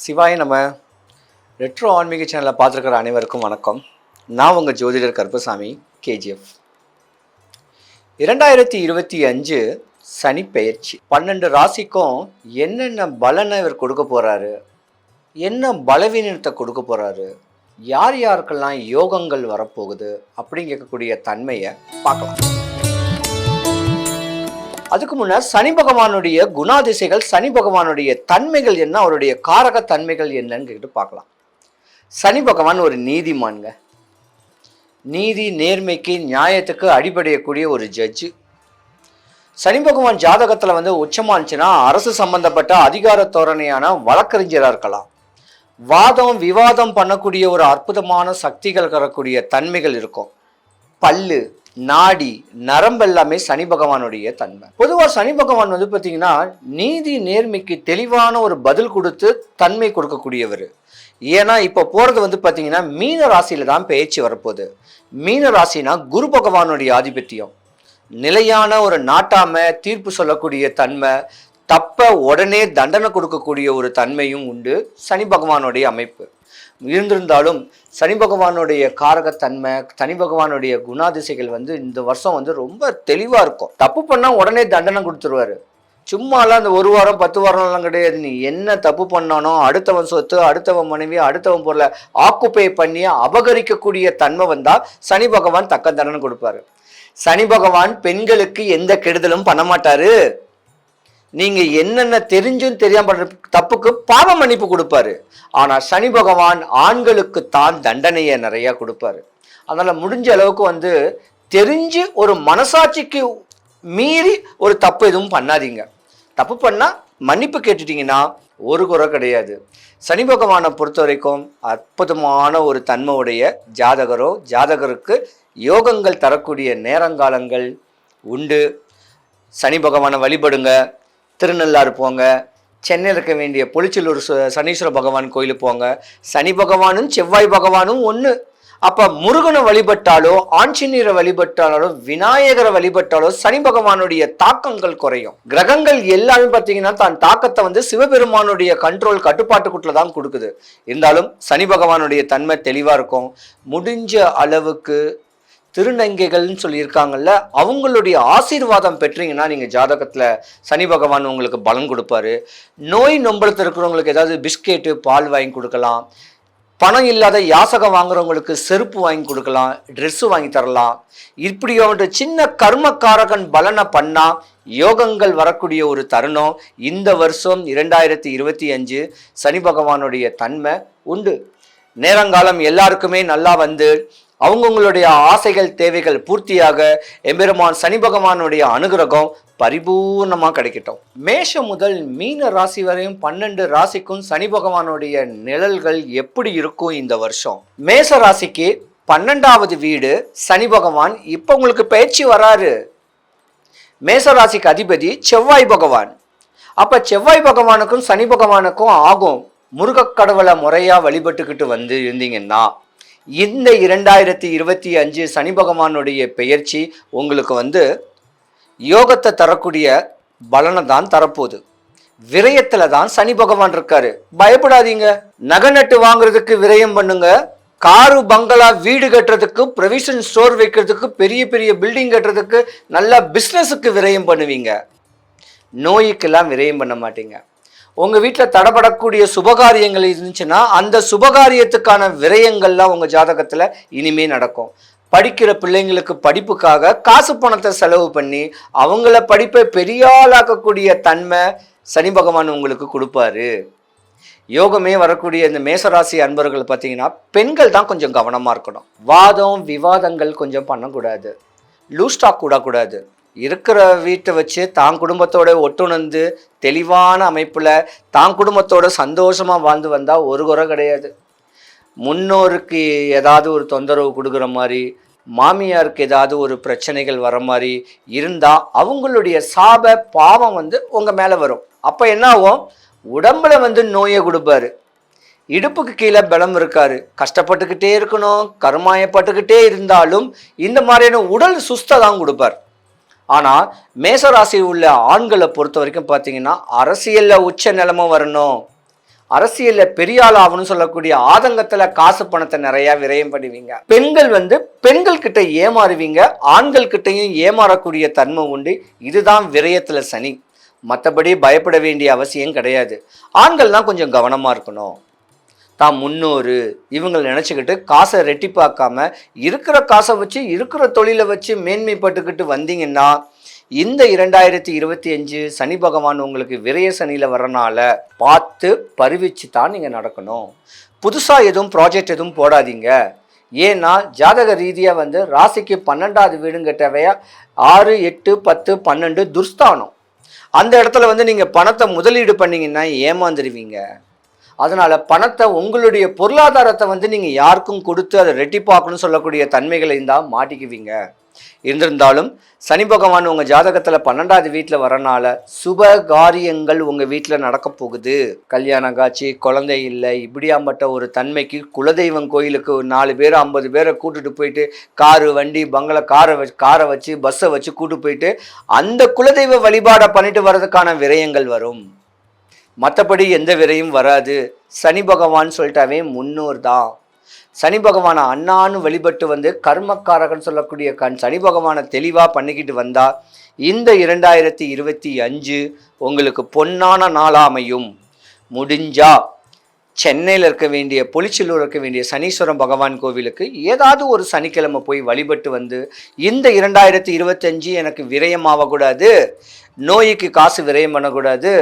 சிவாய நம்ம ரெட்ரோ ஆன்மீக சேனலை பார்த்துருக்கிற அனைவருக்கும் வணக்கம். நான் உங்கள் ஜோதிடர் கருப்பசாமி கேஜிஎஃப். இரண்டாயிரத்தி இருபத்தி அஞ்சு சனி பெயர்ச்சி. பன்னெண்டு ராசிக்கும் என்னென்ன பலனை இவர் கொடுக்க போகிறாரு என்ன பலவீனத்தை கொடுக்க போகிறாரு யார் யாருக்கெல்லாம் யோகங்கள் வரப்போகுது? அப்படிங்கக்கூடிய தன்மையை பார்க்கலாம். அதுக்கு முன்னர் சனி பகவானுடைய குணாதிசைகள் சனி பகவானுடைய தன்மைகள் என்ன அவருடைய காரக தன்மைகள் என்னன்னு கேட்டு பார்க்கலாம். சனி பகவான் ஒரு நீதிமான்ங்க. நீதி நேர்மைக்கு நியாயத்துக்கு அடிபடையக்கூடிய ஒரு ஜட்ஜு சனி பகவான் ஜாதகத்தில் வந்து உச்சமானுச்சுன்னா அரசு சம்பந்தப்பட்ட அதிகார தோரணையான வழக்கறிஞராக இருக்கலாம். வாதம் விவாதம் பண்ணக்கூடிய ஒரு அற்புதமான சக்திகள் தரக்கூடிய தன்மைகள் இருக்கும். பல்லு நாடி நரம்பு எல்லாமே சனி பகவானுடைய தன்மை. பொதுவாக சனி பகவான் வந்து பார்த்தீங்கன்னா நீதி நேர்மைக்கு தெளிவான ஒரு பதில் கொடுத்து தன்மை கொடுக்கக்கூடியவர். ஏன்னா இப்போ போகிறது வந்து பார்த்தீங்கன்னா மீன ராசியில் தான் பேச்சு வரப்போகுது. மீன ராசினா குரு பகவானுடைய ஆதிபத்தியம். நிலையான ஒரு நாட்டாம தீர்ப்பு சொல்லக்கூடிய தன்மை தப்ப உடனே தண்டனை கொடுக்கக்கூடிய ஒரு தன்மையும் உண்டு. சனி பகவானுடைய அமைப்பு. இருந்திருந்தாலும் சனி பகவானுடைய காரகத்தன்மை சனி பகவானுடைய குணாதிசைகள் வந்து இந்த வருஷம் வந்து ரொம்ப தெளிவாக இருக்கும். தப்பு பண்ணால் உடனே தண்டனை கொடுத்துருவாரு. சும்மாலாம் அந்த ஒரு வாரம் பத்து வாரம்லாம் கிடையாது. நீ என்ன தப்பு பண்ணானோ அடுத்தவன் சொத்து அடுத்தவன் மனைவி அடுத்தவன் பொருளை ஆக்குப்பை பண்ணி அபகரிக்கக்கூடிய தன்மை வந்தால் சனி பகவான் தக்க தண்டனை கொடுப்பாரு. சனி பகவான் பெண்களுக்கு எந்த கெடுதலும் பண்ண மாட்டாரு. நீங்கள் என்னென்ன தெரிஞ்சும் தெரியாமல் பண்ற தப்புக்கு பாவ மன்னிப்பு கொடுப்பாரு. ஆனால் சனி பகவான் ஆண்களுக்கு தான் தண்டனையை நிறையா கொடுப்பாரு. அதனால் முடிஞ்ச அளவுக்கு வந்து தெரிஞ்சு ஒரு மனசாட்சிக்கு மீறி ஒரு தப்பு எதுவும் பண்ணாதீங்க. தப்பு பண்ணால் மன்னிப்பு கேட்டுட்டீங்கன்னா ஒரு குறை கிடையாது. சனி பகவானை பொறுத்த வரைக்கும் அற்புதமான ஒரு தன்மையுடைய ஜாதகரோ ஜாதகருக்கு யோகங்கள் தரக்கூடிய நேரங்காலங்கள் உண்டு. சனி பகவானை வழிபடுங்க. திருநள்ளாறு போங்க. சென்னையில் இருக்க வேண்டிய பொளிச்சலூர் சு- சனீஸ்வர பகவான் கோயிலுக்கு போங்க. சனி பகவானும் செவ்வாய் பகவானும் ஒன்று அப்போ முருகனை வழிபட்டாலோ ஆஞ்சநீரை வழிபட்டாலோ விநாயகரை வழிபட்டாலோ சனி பகவானுடைய தாக்கங்கள் குறையும். கிரகங்கள் எல்லாமே பார்த்தீங்கன்னா தான் தாக்கத்தை வந்து சிவபெருமானுடைய கண்ட்ரோல் கட்டுப்பாட்டுக்குள்ள தான் கொடுக்குது. இருந்தாலும் சனி பகவானுடைய தன்மை தெளிவாக இருக்கும். முடிஞ்ச அளவுக்கு திருநங்கைகள்னு சொல்லியிருக்காங்கல்ல அவங்களுடைய ஆசீர்வாதம் பெற்றீங்கன்னா நீங்கள் ஜாதகத்தில் சனி பகவான் உங்களுக்கு பலன் கொடுப்பாரு. நோய் நொம்பலத்தில் இருக்கிறவங்களுக்கு ஏதாவது பிஸ்கெட்டு பால் வாங்கி கொடுக்கலாம். பணம் இல்லாத யாசகம் வாங்குறவங்களுக்கு செருப்பு வாங்கி கொடுக்கலாம் ட்ரெஸ்ஸு வாங்கி தரலாம். இப்படி அவன்கிட்ட சின்ன கர்மக்காரகன் பலனை பண்ணால் யோகங்கள் வரக்கூடிய ஒரு தருணம். இந்த வருஷம் இரண்டாயிரத்தி இருபத்தி அஞ்சு சனி பகவானுடைய தன்மை உண்டு. நேரங்காலம் எல்லாருக்குமே நல்லா வந்து அவங்கவுங்களுடைய ஆசைகள் தேவைகள் பூர்த்தியாக எம்பெருமான் சனி பகவானுடைய அனுகிரகம் பரிபூர்ணமாக கிடைக்கட்டும். மேஷம் முதல் மீன ராசி வரையும் பன்னெண்டு ராசிக்கும் சனி பகவானுடைய நிழல்கள் எப்படி இருக்கும் இந்த வருஷம்? மேச ராசிக்கு பன்னெண்டாவது வீடு சனி பகவான். இப்போ உங்களுக்கு பயிற்சி வராரு. மேச ராசிக்கு அதிபதி செவ்வாய் பகவான். அப்ப செவ்வாய் பகவானுக்கும் சனி பகவானுக்கும் ஆகும். முருகக் கடவுளை முறையா வழிபட்டுக்கிட்டு வந்து இருந்தீங்கன்னா இந்த இரண்டாயிரத்தி இருபத்தி அஞ்சு சனி பகவானுடைய பெயர்ச்சி உங்களுக்கு வந்து யோகத்தை தரக்கூடிய பலனை தான் தரப்போகுது. விரயத்தில் தான் சனி பகவான் இருக்காரு. பயப்படாதீங்க. நகை நட்டு வாங்குறதுக்கு விரயம் பண்ணுங்க. காரு பங்களா வீடு கட்டுறதுக்கு ப்ரொவிஷன் ஸ்டோர் வைக்கிறதுக்கு பெரிய பெரிய பில்டிங் கட்டுறதுக்கு நல்லா பிஸ்னஸுக்கு விரயம் பண்ணுவீங்க. நோய்க்கெல்லாம் விரயம் பண்ண மாட்டீங்க. உங்கள் வீட்டில் தடப்படக்கூடிய சுபகாரியங்கள் இருந்துச்சுன்னா அந்த சுபகாரியத்துக்கான விரயங்கள்லாம் உங்கள் ஜாதகத்தில் இனிமே நடக்கும். படிக்கிற பிள்ளைங்களுக்கு படிப்புக்காக காசு பணத்தை செலவு பண்ணி அவங்கள படிப்பை பெரிய ஆளாக்கக்கூடிய தன்மை சனி பகவான் உங்களுக்கு கொடுப்பாரு. யோகமே வரக்கூடிய இந்த மேசராசி அன்பர்கள் பார்த்தீங்கன்னா பெண்கள் தான் கொஞ்சம் கவனமாக இருக்கணும். வாதம் விவாதங்கள் கொஞ்சம் பண்ணக்கூடாது. லூஸ்டாக் கூடக்கூடாது இருக்கிற வீட்டை வச்சு தான் குடும்பத்தோட ஒட்டுணர்ந்து தெளிவான அமைப்பில் தான் குடும்பத்தோட சந்தோஷமாக வாழ்ந்து வந்தால் ஒரு குறை கிடையாது. முன்னோருக்கு ஏதாவது ஒரு தொந்தரவு கொடுக்குற மாதிரி மாமியாருக்கு ஏதாவது ஒரு பிரச்சனைகள் வர மாதிரி இருந்தால் அவங்களுடைய சாப பாவம் வந்து உங்கள் மேலே வரும். அப்போ என்ன ஆகும் உடம்புல வந்து நோயை கொடுப்பாரு. இடுப்புக்கு கீழே பலம் இருக்காரு. கஷ்டப்பட்டுக்கிட்டே இருக்கணும் கருமாயப்பட்டுக்கிட்டே இருந்தாலும் இந்த மாதிரியான உடல் சுஸ்தை தான் கொடுப்பார். ஆனால் மேசராசி உள்ள ஆண்களை பொறுத்த வரைக்கும் பார்த்தீங்கன்னா அரசியலில் உச்ச நிலமும் வரணும். அரசியலில் பெரிய ஆள் ஆகணும்னு சொல்லக்கூடிய ஆதங்கத்தில் காசு பணத்தை நிறையா விரயம் பண்ணுவீங்க. பெண்கள் வந்து பெண்கள் கிட்ட ஏமாறுவீங்க. ஆண்கள் கிட்டையும் ஏமாறக்கூடிய தன்மை உண்டு. இதுதான் விரயத்தில் சனி. மற்றபடி பயப்பட வேண்டிய அவசியம் கிடையாது. ஆண்கள் தான் கொஞ்சம் கவனமாக இருக்கணும். தான் முன்னோரு. இவங்களை நினச்சிக்கிட்டு காசை ரெட்டிப்பாக்காமல் இருக்கிற காசை வச்சு இருக்கிற தொழிலை வச்சு மேன்மைப்பட்டுக்கிட்டு வந்தீங்கன்னா இந்த இரண்டாயிரத்தி இருபத்தி அஞ்சு சனி பகவான் உங்களுக்கு விரய சனியில் வரனால பார்த்து பருவிச்சு தான் நீங்கள் நடக்கணும். புதுசாக எதுவும் ப்ராஜெக்ட் எதுவும் போடாதீங்க. ஏன்னா ஜாதக ரீதியாக வந்து ராசிக்கு பன்னெண்டாவது வீடுங்கிட்டவையா ஆறு எட்டு பத்து பன்னெண்டு துர்ஸ்தானம். அந்த இடத்துல வந்து நீங்கள் பணத்தை முதலீடு பண்ணிங்கன்னா ஏமாந்துருவீங்க. அதனால் பணத்தை உங்களுடைய பொருளாதாரத்தை வந்து நீங்கள் யாருக்கும் கொடுத்து அதை ரெட்டிப்பாக்கணும்னு சொல்லக்கூடிய தன்மைகளை தான் மாட்டிக்குவீங்க. இருந்திருந்தாலும் சனி பகவான் உங்கள் ஜாதகத்தில் பன்னெண்டாவது வீட்டில் வரனால சுப காரியங்கள் உங்கள் வீட்டில் நடக்க போகுது. கல்யாணம் காட்சி குழந்தை இல்லை இப்படியாம்பட்ட ஒரு தன்மைக்கு குலதெய்வம் கோயிலுக்கு ஒரு நாலு பேர் ஐம்பது பேரை கூட்டுட்டு போயிட்டு காரு வண்டி பங்களா காரை வச்சு காரை வச்சு பஸ்ஸை வச்சு கூட்டு போயிட்டு அந்த குலதெய்வ வழிபாடை பண்ணிட்டு வர்றதுக்கான விரயங்கள் வரும். மற்றபடி எந்த விரையும் வராது. சனி பகவான் சொல்லிட்டாவே முன்னோர் தான். சனி பகவானை அண்ணான்னு வழிபட்டு வந்து கர்மக்காரகன் சொல்லக்கூடிய கண் சனி பகவானை தெளிவாக பண்ணிக்கிட்டு வந்தா இந்த இரண்டாயிரத்தி இருபத்தி அஞ்சு உங்களுக்கு பொன்னான நாளா அமையும். முடிஞ்சா சென்னையில் இருக்க வேண்டிய பொலிச்சலூர் இருக்க வேண்டிய சனீஸ்வரம் பகவான் கோவிலுக்கு ஏதாவது ஒரு சனிக்கிழமை போய் வழிபட்டு வந்து இந்த இரண்டாயிரத்தி இருபத்தஞ்சு எனக்கு விரயமாகக்கூடாது நோய்க்கு காசு விரயம் பண்ணக்கூடாது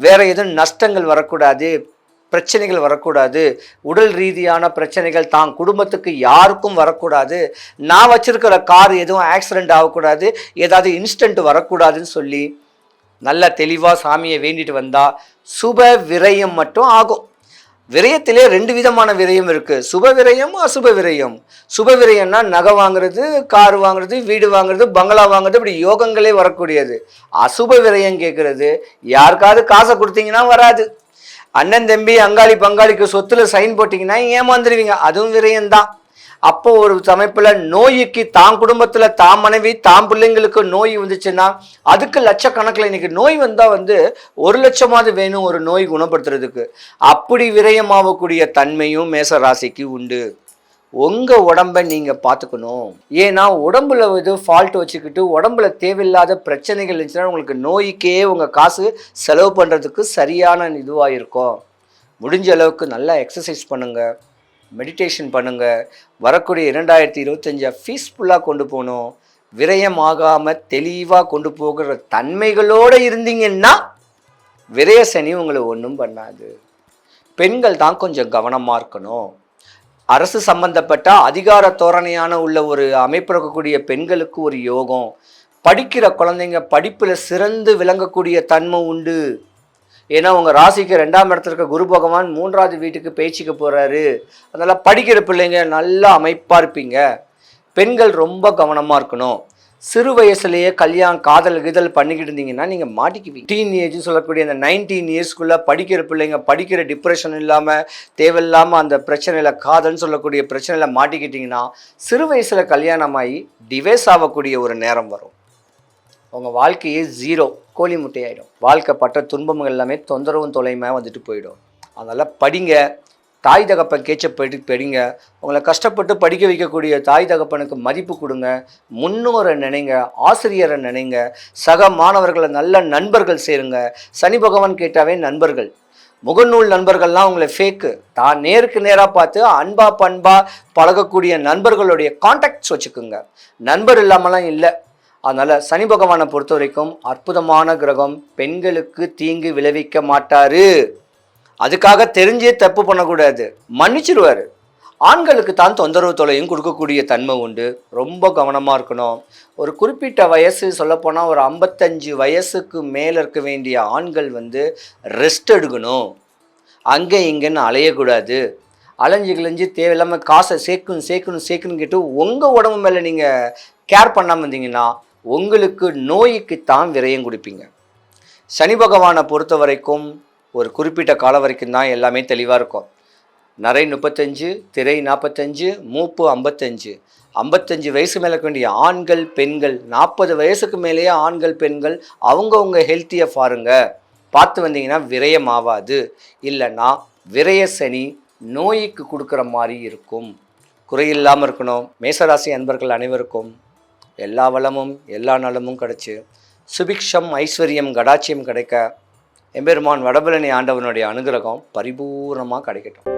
வேற எதுவும் நஷ்டங்கள் வரக்கூடாது பிரச்சனைகள் வரக்கூடாது உடல் ரீதியான பிரச்சனைகள் தான் குடும்பத்துக்கு யாருக்கும் வரக்கூடாது நான் வச்சிருக்கிற கார் எதுவும் ஆக்சிடெண்ட் ஆகக்கூடாது ஏதாவது இன்ஸ்டன்ட் வரக்கூடாதுன்னு சொல்லி நல்ல தெளிவாக சாமியை வேண்டிட்டு வந்தால் சுப விரயம் மட்டும் ஆகும். விரயத்திலே ரெண்டு விதமான விரயம் இருக்கு. சுப விரயம் அசுப விரயம். சுப விரயம்னா நகை வாங்குறது கார் வாங்குறது வீடு வாங்குறது பங்களா வாங்குறது இப்படி யோகங்களே வரக்கூடியது. அசுப விரயம் கேட்கறது யாருக்காவது காசை கொடுத்தீங்கன்னா வராது. அண்ணன் தம்பி அங்காளி பங்காளிக்கு சொத்துல சைன் போட்டிங்கன்னா ஏமாந்துருவீங்க. அதுவும் விரயம்தான். அப்போ ஒரு சமைப்பில் நோய்க்கு தான் குடும்பத்தில் தான் மனைவி தான் பிள்ளைங்களுக்கு நோய் வந்துச்சுன்னா அதுக்கு லட்சக்கணக்கில் இன்னைக்கு நோய் வந்தால் வந்து ஒரு லட்சமாவது வேணும் ஒரு நோய் குணப்படுத்துறதுக்கு. அப்படி விரயமாகக்கூடிய தன்மையும் மேச ராசிக்கு உண்டு. உங்கள் உடம்ப நீங்கள் பார்த்துக்கணும். ஏன்னா உடம்புல இது ஃபால்ட் வச்சுக்கிட்டு உடம்புல தேவையில்லாத பிரச்சனைகள் இருந்துச்சுன்னா உங்களுக்கு நோய்க்கே உங்கள் காசு செலவு பண்ணுறதுக்கு சரியான இதுவாக இருக்கும். முடிஞ்ச அளவுக்கு நல்லா எக்ஸசைஸ் பண்ணுங்கள் மெடிடேஷன் பண்ணுங்கள் வரக்கூடிய இரண்டாயிரத்தி இருபத்தஞ்சை பீஸ்ஃபுல்லாக கொண்டு போகணும். விரயமாகாமல் தெளிவாக கொண்டு போகிற தன்மைகளோடு இருந்தீங்கன்னா விரய சனி உங்களை ஒன்றும் பண்ணாது. பெண்கள் தான் கொஞ்சம் கவனமாக இருக்கணும். அரசு சம்பந்தப்பட்ட அதிகார தோரணையான உள்ள ஒரு அமைப்பு இருக்கக்கூடிய பெண்களுக்கு ஒரு யோகம். படிக்கிற குழந்தைங்க படிப்பில் சிறந்து விளங்கக்கூடிய தன்மை உண்டு. ஏன்னா உங்கள் ராசிக்கு ரெண்டாம் இடத்துல இருக்க குரு பகவான் மூன்றாவது வீட்டுக்கு பேச்சுக்கு போகிறாரு அதனால் படிக்கிற பிள்ளைங்க நல்லா அமைப்பாக இருப்பீங்க. பெண்கள் ரொம்ப கவனமாக இருக்கணும். சிறு வயசுலேயே கல்யாணம் காதல் கிதல் பண்ணிக்கிட்டு இருந்தீங்கன்னா நீங்கள் மாட்டிக்குவீங்க. டீன் ஏஜ் சொல்லக்கூடிய அந்த நைன்டீன் இயர்ஸ்க்குள்ளே படிக்கிற பிள்ளைங்க படிக்கிற டிப்ரெஷன் இல்லாமல் தேவையில்லாமல் அந்த பிரச்சனையில் காதல்னு சொல்லக்கூடிய பிரச்சனையில் மாட்டிக்கிட்டிங்கன்னா சிறு வயசில் கல்யாணமாகி டிவைஸ் ஆகக்கூடிய ஒரு நேரம் வரும். உங்கள் வாழ்க்கையே ஜீரோ கோழி முட்டையாயிடும். வாழ்க்கை பட்ட துன்பங்கள் எல்லாமே தொந்தரவும் தொலைமையாக வந்துட்டு போயிடும். அதனால் படிங்க. தாய் தகப்பன் கேச்ச படி படிங்க. உங்களை கஷ்டப்பட்டு படிக்க வைக்கக்கூடிய தாய் தகப்பனுக்கு மதிப்பு கொடுங்க. முன்னோரை நினைங்க. ஆசிரியரை நினைங்க. சக மாணவர்களை நல்ல நண்பர்கள் சேருங்க. சனி பகவான் கேட்டாவே நண்பர்கள். முகநூல் நண்பர்கள்லாம் உங்களை ஃபேக்கு தான் நேருக்கு நேராக பார்த்து அன்பா பண்பா பழகக்கூடிய நண்பர்களுடைய கான்டாக்ட்ஸ் வச்சுக்கோங்க. நண்பர் இல்லாமலாம் இல்லை. அதனால் சனி பகவானை பொறுத்த வரைக்கும் அற்புதமான கிரகம் பெண்களுக்கு தீங்கு விளைவிக்க மாட்டாரு. அதுக்காக தெரிஞ்சே தப்பு பண்ணக்கூடாது. மன்னிச்சிடுவார் ஆண்களுக்கு தான் தொந்தரவு தொலையும் கொடுக்கக்கூடிய தன்மை உண்டு. ரொம்ப கவனமாக இருக்கணும். ஒரு குறிப்பிட்ட வயசு சொல்லப்போனால் ஒரு ஐம்பத்தஞ்சு வயசுக்கு மேலே இருக்க வேண்டிய ஆண்கள் வந்து ரெஸ்ட் எடுக்கணும். அங்கே இங்கேன்னு அலையக்கூடாது. அலைஞ்சு கிழிஞ்சு தேவையில்லாமல் காசை சேர்க்கணும் சேர்க்கணும் சேர்க்கணும் கேட்டு உங்கள் உடம்பு மேலே நீங்கள் கேர் பண்ணாமல் இருந்தீங்கன்னா உங்களுக்கு நோய்க்கு தான் விரயம் கொடுப்பீங்க. சனி பகவானை பொறுத்த வரைக்கும் ஒரு குறிப்பிட்ட காலம் வரைக்கும் தான் எல்லாமே தெளிவாக இருக்கும். நரை முப்பத்தஞ்சு திரை நாற்பத்தஞ்சு மூப்பு ஐம்பத்தஞ்சு. ஐம்பத்தஞ்சு வயசு மேலே வேண்டிய ஆண்கள் பெண்கள் நாற்பது வயசுக்கு மேலேயே ஆண்கள் பெண்கள் அவங்கவுங்க ஹெல்த்தியை பாருங்க. பார்த்து வந்தீங்கன்னா விரயம் ஆகாது இல்லைன்னா விரய சனி நோய்க்கு கொடுக்குற மாதிரி இருக்கும். குறையில்லாமல் இருக்கணும். மேசராசி அன்பர்கள் அனைவருக்கும் எல்லா வளமும் எல்லா நலமும் கிடச்சி சுபிக்ஷம் ஐஸ்வர்யம் கடாட்சியம் கிடைக்க எம்பெருமான் வடபழனி ஆண்டவனுடைய அனுகிரகம் பரிபூர்ணமாக கிடைக்கட்டும்.